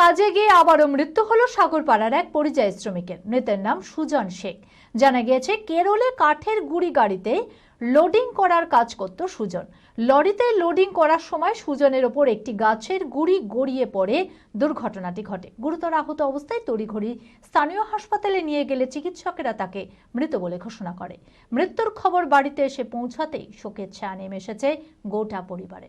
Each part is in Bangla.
কাজে গিয়ে আবারও মৃত্যু হলো সাগরপাড়ার এক পরিযায়ী শ্রমিকের। মৃতের নাম সুজন শেখ। জানা গিয়েছে, কেরলে কাঠের গুড়ি গাড়িতে লোডিং করার কাজ করত সুজন। লরিতে লোডিং করার সময় সুজনের ওপর একটি গাছের গুড়ি গড়িয়ে পড়ে। দুর্ঘটনাটি ঘটে। গুরুতর আহত অবস্থায় তড়িঘড়ি স্থানীয় হাসপাতালে নিয়ে গেলে চিকিৎসকেরা তাকে মৃত বলে ঘোষণা করে। মৃত্যুর খবর বাড়িতে এসে পৌঁছাতেই শোকের ছায়া নেমে এসেছে গোটা পরিবারে।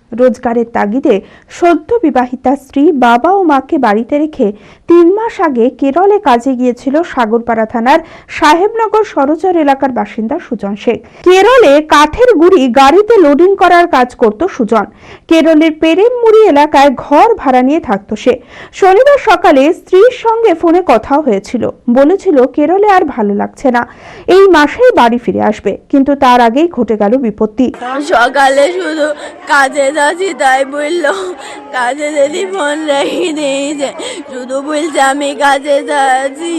রোজগারের তাগিদে সদ্য বিবাহিতা স্ত্রী বাবা ও মাকে বাড়িতে রেখে তিন মাস আগে কেরলে কাজে গিয়েছিল সাগরপাড়া থানার সাহেবনগর সরোজর এলাকার বাসিন্দা সুজন শেখ। কেরলে কাঠের গুড়ি গাড়িতে লোডিং করার কাজ করত সুজন। কেরলের পেরেমমুড়ি এলাকায় ঘর ভাড়া নিয়ে থাকতো সে। শনিবার সকালে স্ত্রীর সঙ্গে ফোনে কথা হয়েছিল। বলেছিল, কেরলে আর ভালো লাগছে না। এই মাসেই বাড়ি ফিরে আসবে। কিন্তু তার আগেই ঘটে গেল বিপত্তি। সকালে শুধু কাজে যাচ্ছি তাই বলল, কাজে যদি ফোন রেখে দিয়েছে শুধু বলছে আমি কাজে যাচ্ছি।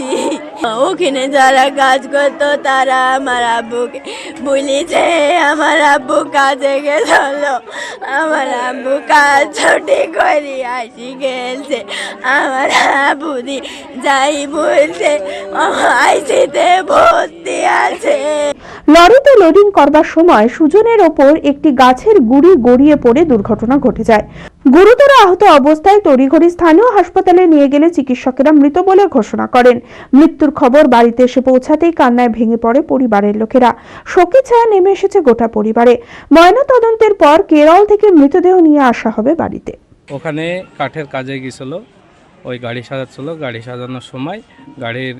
ওখানে যারা কাজ করতো, তারা আমার আব্বুকে বলেছে, আমার আব্বু কাজে গেল আমার আব্বু কাজ ছুটি করে আসি গেছে। আমার আব্বু দি যাই বলছে, আইসিতে ভর্তি আছে। লরিতে লোডিং করবার সময় সুজনের ওপর একটি গাছের গুড়ি গড়িয়ে পড়ে দুর্ঘটনা ঘটে যায়। গুরুতর আহত অবস্থায় তড়িঘড়ি স্থানীয় হাসপাতালে নিয়ে গেলে চিকিৎসকেরা মৃত বলে ঘোষণা করেন। মৃত্যুর খবর বাড়িতে এসে পৌঁছাতেই কান্নায় ভেঙে পড়ে পরিবারের লোকেরা। শোকে ছায়া নেমে এসেছে গোটা পরিবারে। ময়নাতদন্তের পর কেরল থেকে মৃতদেহ নিয়ে আসা হবে বাড়িতে। ওখানে কাঠের কাজে গেছিল ওই গাড়ি সাজাচ্ছিল। গাড়ি সাজানোর সময় গাড়ির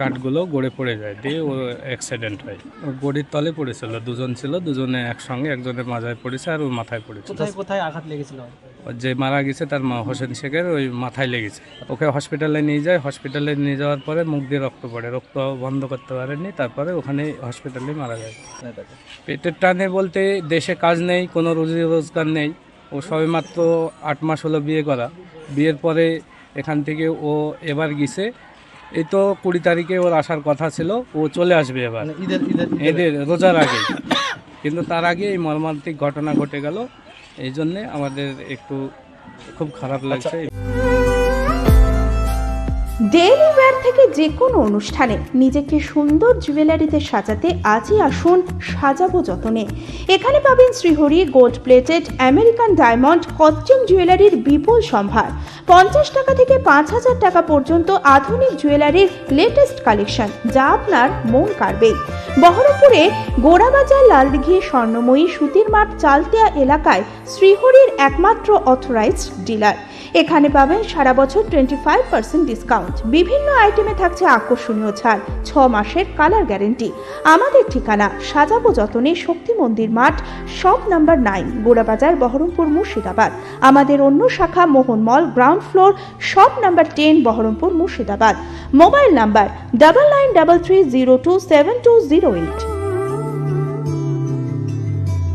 কাঠগুলো গড়ে পড়ে যায় দিয়ে ও অ্যাক্সিডেন্ট হয়। ও গড়ির তলে পড়েছিল দুজন ছিল দুজনে একসঙ্গে একজনের মাথায় পড়েছে আর ওর মাথায় পড়েছে কোথায় কোথায় আঘাত লেগেছিল? ও যে মারা গেছে তার মা হোসেন শেখের ওই মাথায় লেগেছে। ওকে হসপিটালে নিয়ে যায় হসপিটালে নিয়ে যাওয়ার পরে মুখ দিয়ে রক্ত পড়ে। রক্ত বন্ধ করতে পারেনি তারপরে ওখানে হসপিটালে মারা যায়। পেটের টানে বলতে দেশে কাজ নেই কোনো রুজি রোজগার নেই। ও সবেমাত্র আট মাস হলো বিয়ে করা। বিয়ের পরে এখান থেকে ও এবার গেছে। এই তো কুড়ি তারিখে ওর আসার কথা ছিল ও চলে আসবে এবার। মানে এদের রোজার আগে। কিন্তু তার আগে এই মর্মান্তিক ঘটনা ঘটে গেল। এই জন্যে আমাদের একটু খুব খারাপ লাগছে। ডেইলি ওয়্যার থেকে যে কোনো অনুষ্ঠানে নিজেকে সুন্দর জুয়েলারিতে সাজাতে আজই আসুন সাজাবো যতনে। এখানে পাবেন Srihari gold plated American diamond costume জুয়েলারির বিপুল সম্ভার। পঞ্চাশ টাকা থেকে পাঁচ হাজার টাকা পর্যন্ত আধুনিক জুয়েলারির লেটেস্ট কালেকশন যা আপনার মন কাড়বেই বহরমপুরে গোড়াবাজার লালদিঘি স্বর্ণময়ী সুতির মাঠ চালতিয়া এলাকায় শ্রীহরির একমাত্র অথরাইজড ডিলার এখানে পাবেন সারা বছর টোয়েন্টি ফাইভ পার্সেন্ট ডিসকাউন্ট বিভিন্ন আইটেমে থাকছে আকর্ষণীয় ছাড়, ছ মাসের কালার গ্যারেন্টি আমাদের ঠিকানা সাজাবো যতনে শক্তি মন্দির মাঠ shop number nine Gorabazar, Berhampore, Murshidabad. আমাদের অন্য শাখা Mohan mall ground floor shop number ten Berhampore, Murshidabad. Mobile number double nine double three zero two seven two zero eight